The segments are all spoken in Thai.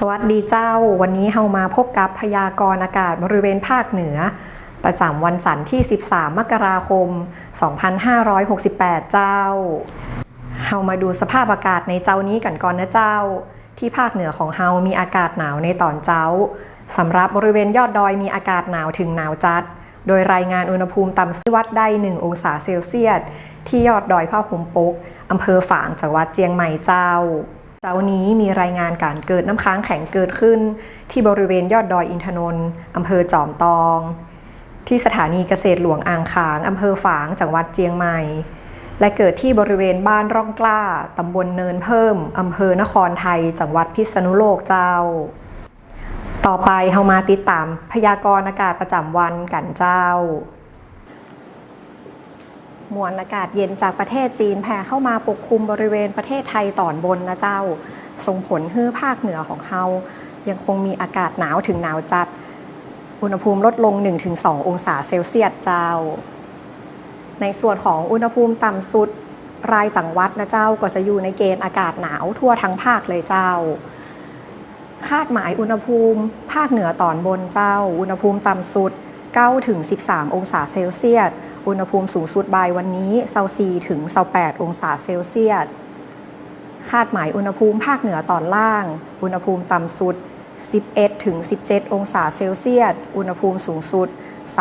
สวัสดีเจ้า วันนี้เฮามาพบกับพยากรณ์อากาศบริเวณภาคเหนือ ประจำวันจันทร์ที่ 13 มกราคม 2568 เจ้า เฮามาดูสภาพอากาศในเจ้านี้กันก่อนนะเจ้า ที่ภาคเหนือของเฮามีอากาศหนาวในตอนเจ้าสำหรับบริเวณยอดดอยมีอากาศหนาวถึงหนาวจัด โดยรายงานอุณหภูมิต่ำสุดวัดได้ 1 องศาเซลเซียสที่ยอดดอยผ้าหุมปกอำเภอฝางจังหวัดเจียงใหม่เจ้า เจ้านี้มีรายงานการเกิดน้ำค้างแข็งเกิดขึ้น ที่บริเวณยอดดอยอินทนนท์อำเภอจอมตอง ที่สถานีเกษตรหลวงอ่างขางอำเภอฝางจังหวัดเจียงใหม่ และเกิดที่บริเวณบ้านร่องกล้าตำบลเนินเพิ่มอำเภอนครไทย จังหวัดพิษณุโลกเจ้า ต่อไปเฮามาติดตามพยากรณ์อากาศประจำวันกันเจ้า มวลอากาศเย็นจากประเทศจีนแผ่เข้ามาปกคลุมบริเวณประเทศไทยตอนบนนะเจ้า ส่งผลให้ภาคเหนือของเฮายังคงมีอากาศหนาวถึงหนาวจัด อุณหภูมิลดลง 1-2 องศาเซลเซียสเจ้า ในส่วนของอุณหภูมิต่ำสุดรายจังหวัดนะเจ้าก็จะอยู่ในเกณฑ์อากาศหนาวทั่วทั้งภาคเลยเจ้า คาดหมายอุณหภูมิ ภาคเหนือตอนบนเจ้า อุณหภูมิต่ำสุด 9ถึง13 องศาเซลเซียส อุณหภูมิสูงสุดบ่ายวันนี้24ถึง28องศาเซลเซียส คาดหมายอุณหภูมิภาคเหนือตอนล่าง อุณหภูมิต่ำสุด 11ถึง17 องศาเซลเซียส อุณหภูมิสูงสุด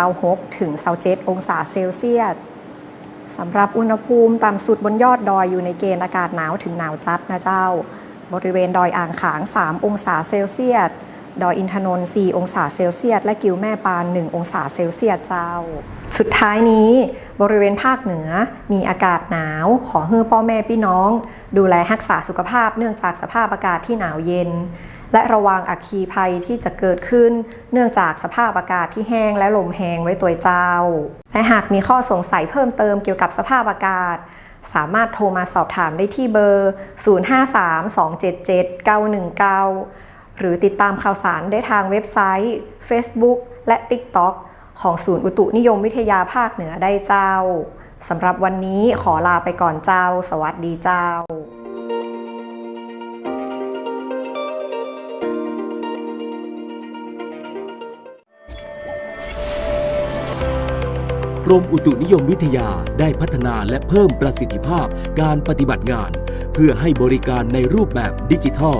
26ถึง27องศาเซลเซียสสำหรับอุณหภูมิต่ำสุดบนยอดดอยอยู่ในเกณฑ์อากาศหนาวถึงหนาวจัดนะเจ้า บริเวณดอยอ่างขาง 3 องศาเซลเซียส ดอยอินทนนท์4องศาเซลเซียส และกิวแม่ปาน 1 องศาเซลเซียสเจ้า สุดท้ายนี้บริเวณภาคเหนือมีอากาศหนาว ขอให้พ่อแม่พี่น้อง ดูแลรักษาสุขภาพเนื่องจากสภาพอากาศที่หนาวเย็น และระวังอัคคีภัยที่จะเกิดขึ้น เนื่องจากสภาพอากาศที่แห้งและลมแห้งไว้ตัวเจ้า และหากมีข้อสงสัยเพิ่มเติมเกี่ยวกับสภาพอากาศสามารถโทรมาสอบถามได้ที่เบอร์ 0532779119 หรือติดตามข่าวสารได้ทางเว็บไซต์ Facebook และ TikTok ของศูนย์อุตุนิยมวิทยาภาคเหนือได้เจ้าสำหรับวันนี้ขอลาไปก่อนเจ้า สวัสดีเจ้ากรมอุตุนิยมวิทยาได้พัฒนาและเพิ่มประสิทธิภาพการปฏิบัติงาน เพื่อให้บริการในรูปแบบดิจิทัล